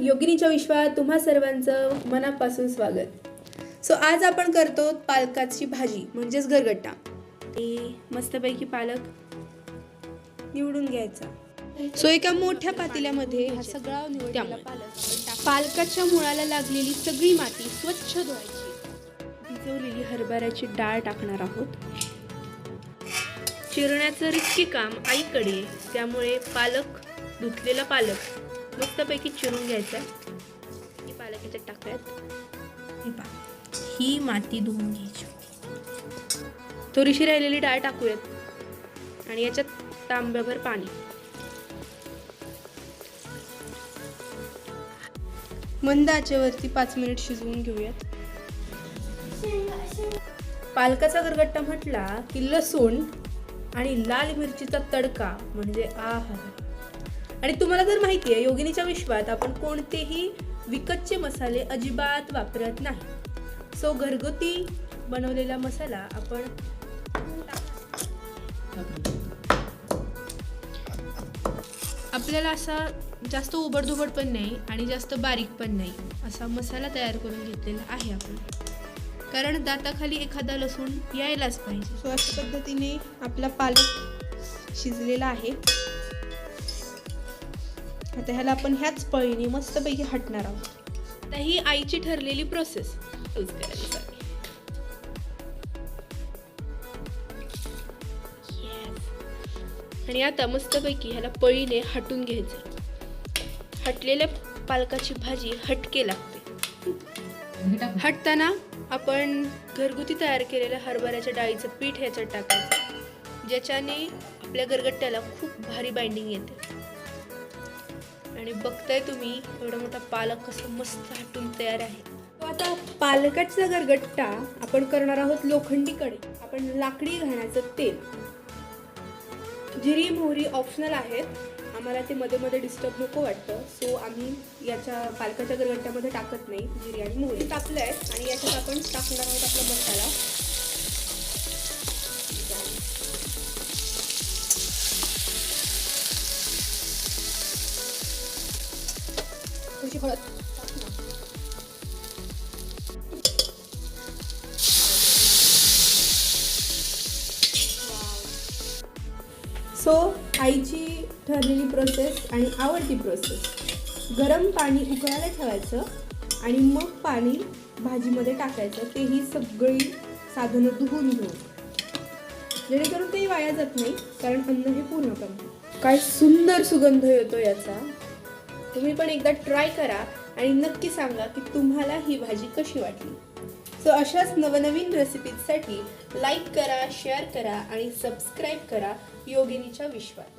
योगिनीच्या विश्वात तुम्हा सर्वांचं मनापासून स्वागत. सो आज आपण करतो पालकाची भाजी म्हणजेच गरगट्टा आणि मस्तपैकी पालक निवडून घ्यायचा. सो एका मोठ्या पातेल्यामध्ये हा सगळा टाक- पालकाच्या मुळाला लागलेली सगळी माती स्वच्छ धुवायची. भिजवलेली हरभऱ्याची डाळ टाकणार आहोत. चिरण्याचं रिस्की काम आईकडे. त्यामुळे पालक धुतलेला पालक. मस्तपैकी चिरून घ्यायचा ही पालक याच्यात टाकूयात. हे पहा. ही माती धुवून घ्यायची. थोडीशी राहिलेली डाळ टाकूयात. आणि याच्यात तांब्याभर पाणी. मंद आचेवरती पाच मिनिट शिजवून घेऊयात. पालकाचा गरगट्टा म्हटला की लसूण आणि लाल मिरचीचा तडका म्हणजे आहा आणि तुम्हाला जर माहिती आहे योगिनीच्या विश्वात आपण कोणतेही विकतचे मसाले अजिबात वापरत नाही. सो घरगुती बनवलेला मसाला आपण आपल्याला असा जास्त उबडधुबड पण नाही आणि जास्त बारीक पण नाही असा मसाला तयार करून घेतलेला आहे आपण. कारण दाताखाली एखादा लसूण यायलाच पाहिजे. सो अशा पद्धतीने आपला पालक शिजलेला आहे. आता ह्याला आपण ह्याच पळीने मस्तपैकी हटणार आहोत. आता ही आईची ठरलेली प्रोसेस यूज करायची आणि आता मस्तपैकी ह्याला पळीने हटून घ्यायचं. हटलेल्या पालकाची भाजी हटके लागते. हटताना आपण घरगुती तयार केलेल्या हरभऱ्याच्या डाळीचं पीठ ह्याच्यात टाकायचं. ज्याच्याने आपल्या गरगट्ट्याला खूप भारी बाइंडिंग येते. आणि बघताय तुम्ही एवढा मोठा पालक कसं मस्त हटून तयार आहे. तो आता पालकाचा गरगट्टा आपण करणार आहोत लोखंडी कढई आपण लाकडी घाण्याचं तेल. जिरी मोहरी ऑप्शनल आहेत. आम्हाला ते मध्ये मध्ये डिस्टर्ब नको वाटतं. सो आम्ही याच्या पालकाच्या गरगट्ट्यामध्ये टाकत नाही. जिरी आणि मोहरी. टाकलं आहे आणि याच्यात आपण टाकणार आहोत आपला मसाला. थोडीशी हळद सो आईची ठरलेली प्रोसेस आणि आवडती प्रोसेस गरम पाणी उकळायला ठेवायचं आणि मग पाणी भाजीमध्ये टाकायचं. तेही सगळी साधनं धुवून घेऊन. जेणेकरून ते वाया जात नाही कारण अन्न हे पूर्ण करते काय सुंदर सुगंध येतो याचा. तुम्ही पण एकदा ट्राय करा आणि नक्की सांगा की तुम्हाला ही भाजी कशी वाटली. सो अशाच नवनवीन रेसिपीजसाठी लाईक करा शेअर करा आणि सबस्क्राईब करा योगिनीच्या विश्वात.